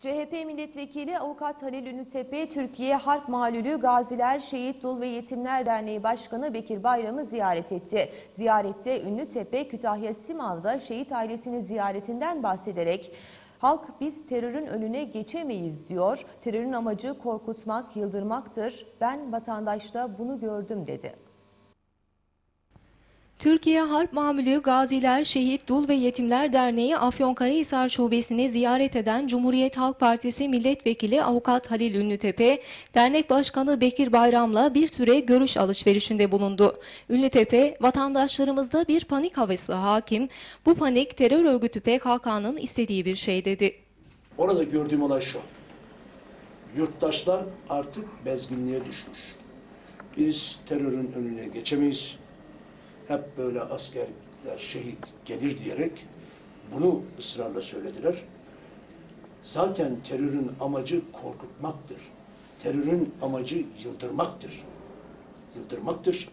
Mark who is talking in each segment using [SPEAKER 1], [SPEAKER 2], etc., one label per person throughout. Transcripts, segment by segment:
[SPEAKER 1] CHP milletvekili avukat Halil Ünlütepe, Türkiye Harp Malulü Gaziler, Şehit Dul ve Yetimler Derneği Başkanı Bekir Bayram'ı ziyaret etti. Ziyarette Ünlütepe, Kütahya Simav'da şehit ailesini ziyaretinden bahsederek Halk biz terörün önüne geçemeyiz diyor. Terörün amacı korkutmak, yıldırmaktır. Ben vatandaşta bunu gördüm dedi.
[SPEAKER 2] Türkiye Harp Mamülü Gaziler, Şehit, Dul ve Yetimler Derneği Afyonkarahisar Şubesi'ni ziyaret eden Cumhuriyet Halk Partisi Milletvekili Avukat Halil Ünlütepe, Dernek Başkanı Bekir Bayram'la bir süre görüş alışverişinde bulundu. Ünlütepe, vatandaşlarımızda bir panik havası hakim, bu panik terör örgütü PKK'nın istediği bir şey dedi.
[SPEAKER 3] Orada gördüğüm olay şu. Yurttaşlar artık bezginliğe düşmüş. Biz terörün önüne geçemeyiz. Hep böyle askerler şehit gelir diyerek bunu ısrarla söylediler. Zaten terörün amacı korkutmaktır. Terörün amacı yıldırmaktır. Yıldırmaktır.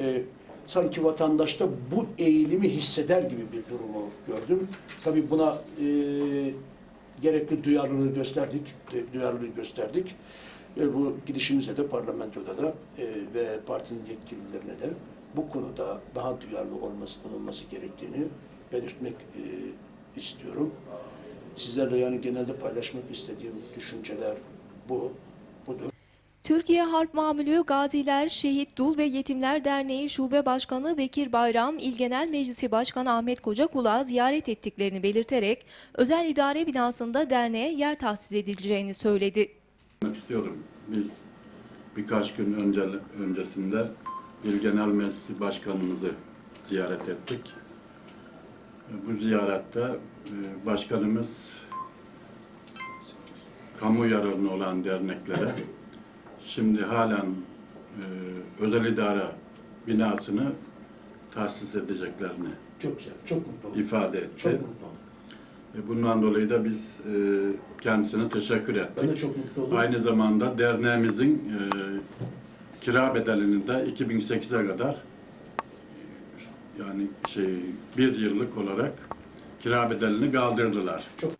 [SPEAKER 3] Ee, sanki vatandaşta bu eğilimi hisseder gibi bir durumu gördüm. Tabii buna e, gerekli duyarlılığı gösterdik, du- duyarlılığı gösterdik. Ve bu gidişimizde de parlamentoda da e, ve partinin yetkililerine de bu konuda daha duyarlı olması, olunması gerektiğini belirtmek e, istiyorum. Sizlerle yani genelde paylaşmak istediğim düşünceler bu, budur.
[SPEAKER 2] Türkiye Harp Mamülü Gaziler, Şehit, Dul ve Yetimler Derneği Şube Başkanı Bekir Bayram, İl Genel Meclisi Başkanı Ahmet Kocakul'a ziyaret ettiklerini belirterek özel idare binasında derneğe yer tahsis edileceğini söyledi.
[SPEAKER 4] İstiyorum. Biz birkaç gün önce, öncesinde İl Genel Meclisi Başkanımızı ziyaret ettik. Bu ziyarette e, başkanımız kamu yararına olan derneklere şimdi halen e, özel idare binasını tahsis edeceklerini
[SPEAKER 3] Çok güzel, çok mutlu oldum.
[SPEAKER 4] ifade etti.
[SPEAKER 3] Çok mutlu oldum.
[SPEAKER 4] Bundan dolayı da biz e, kendisine teşekkür ettik.
[SPEAKER 3] Ben de çok mutlu oldum.
[SPEAKER 4] Aynı zamanda derneğimizin e, kira bedelini de 2008'e kadar yani şey bir yıllık olarak kira bedelini kaldırdılar.
[SPEAKER 3] Çok